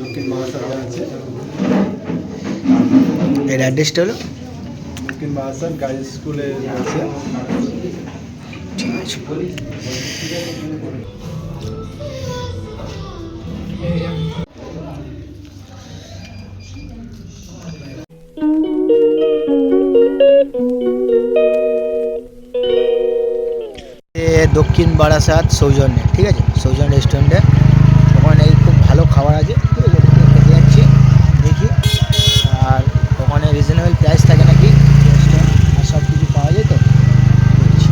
দক্ষিণ বারাসাতে আছে ঠিক আছে দক্ষিণ বারাসাত সৌজন্যে ঠিক আছে? সৌজন্য রেস্টুরেন্টে ওখানে এই খুব ভালো খাবার আছে ঠিক আছে খেতে যাচ্ছি দেখি আর ওখানে রিজনেবল প্রাইস থাকে নাকি আর সব কিছু পাওয়া যায় তো দেখছি।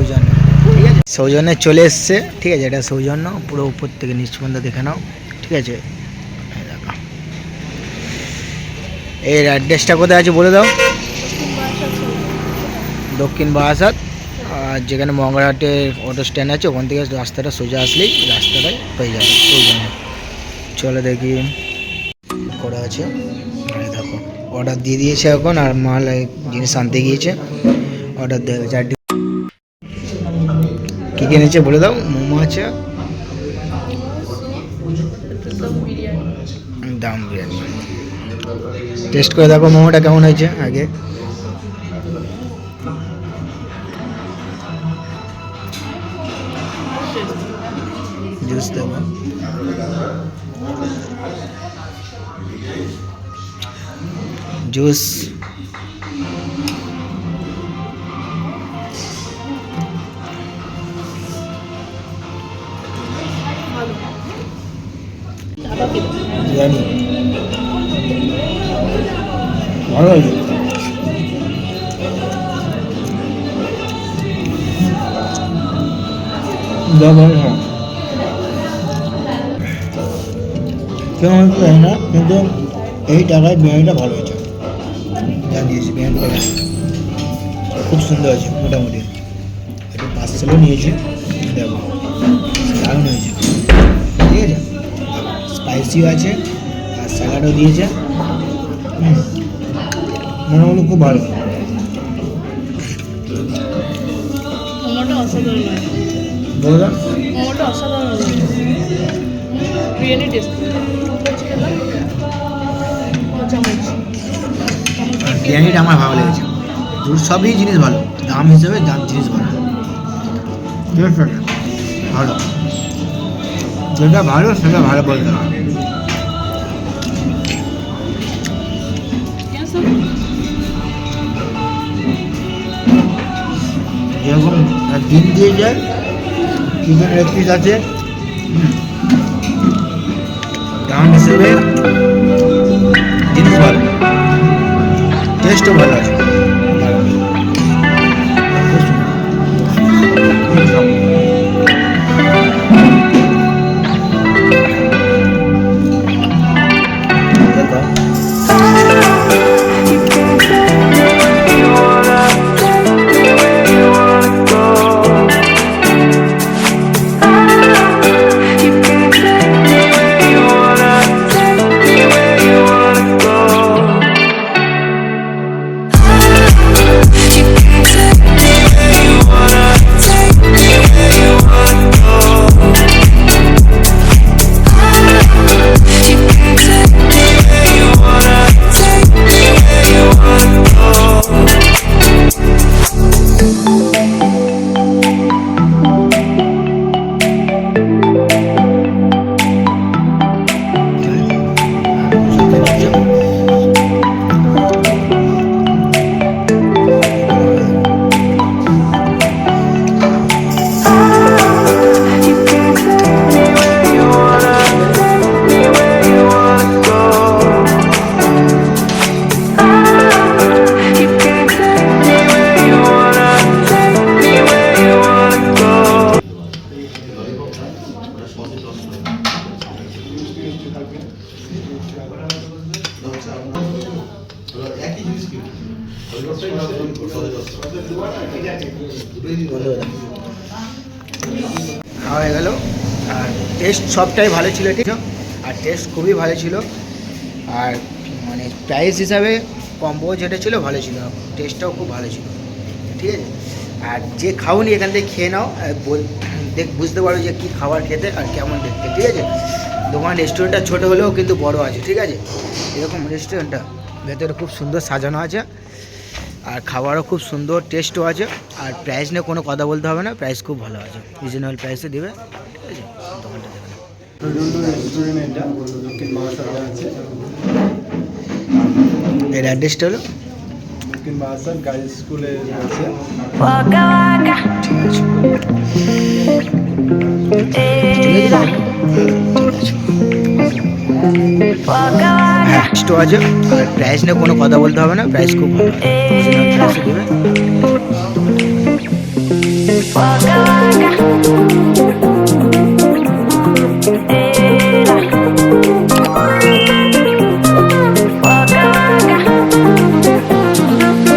সৌজন্য। ঠিক আছে? সৌজন্যে চলে এসছে, ঠিক আছে? এটা সৌজন্য, পুরো উপর থেকে নিচ পর্যন্ত দেখে নাও, ঠিক আছে? এর অ্যাড্রেসটা কোথায় আছে বলে দাও। দক্ষিণ বারাসাত। আর যেখানে মঙ্গলাহাটের অটো স্ট্যান্ড আছে, ওখান থেকে রাস্তাটা সোজা আসলেই রাস্তাটায় পেয়ে যাবে ওই জন্য চলো দেখি করা আছে। দেখো অর্ডার দিয়ে দিয়েছে এখন, আর মাল, জিনিস আনতে গিয়েছে। অর্ডার দেওয়া চারটি কী এনেছে, বলে দাও, মোমো আছে। দাম বিরিয়ানি। টেস্ট করে দেখো মোমোটা কেমন হয়েছে আগে। জুস দেবো। জুস বিরিয়ানি ভালো হয়েছে। হ্যাঁ কেমন হচ্ছে জানি না কিন্তু এই টাকায় বিরিয়ানিটা ভালো হয়েছে। জানিয়েছি বিরিয়ানিটা খুব সুন্দর আছে মোটামুটি। একটু পার্সেলও নিয়েছি। দেখো, দারুণ হয়েছে। ঠিক আছে? স্পাইসিও আছে আর স্যালাডও দিয়েছে। হুম, মোটামুটি খুব ভালো। মোমোটা অসাধারণ। মোমোটা অসাধারণ। বিরিয়ানি টেস্ট বিরিয়ানিটা আমার ভালো লেগেছে। দুর সবই জিনিস ভালো। দাম হিসেবে দাম জিনিস ভালো। ভালো। যেটা ভালো সেটা ভালো বলতে হবে। যেরকম ডিম দিয়ে যায় চিকেন লেগ পিস আছে। হিসেবে টেস্টও ভালো আছে। খাওয়া হয়ে গেল। আর টেস্ট সবটাই ভালো ছিল, ঠিক আর টেস্ট খুবই ভালো ছিল। আর মানে প্রাইস হিসাবে কম্বো যেটা ছিল ভালো ছিল। টেস্টটাও খুব ভালো ছিল। ঠিক আছে? আর যে খাওনি, এখান থেকে খেয়ে নাও। দেখ, বুঝতে পারো যে কী খাবার খেতে আর কেমন দেখতে, ঠিক আছে? দোকান রেস্টুরেন্টটা ছোটো হলেও কিন্তু বড় আছে, ঠিক আছে? এরকম রেস্টুরেন্টটা ভেতরে খুব সুন্দর সাজানো আছে। আর খাবারও খুব সুন্দর টেস্টও আছে। আর প্রাইস নিয়ে কোনো কথা বলতে হবে না প্রাইস খুব ভালো আছে। রিজনেবল প্রাইসে দেবে ঠিক আছে? দোকানটা দেবে এর অ্যাড্রেসটা হলো? আছে। Eh, হ্যাঁ প্রাইস নিয়ে কোনো কথা বলতে হবে না প্রাইস খুব ভালো দেবে.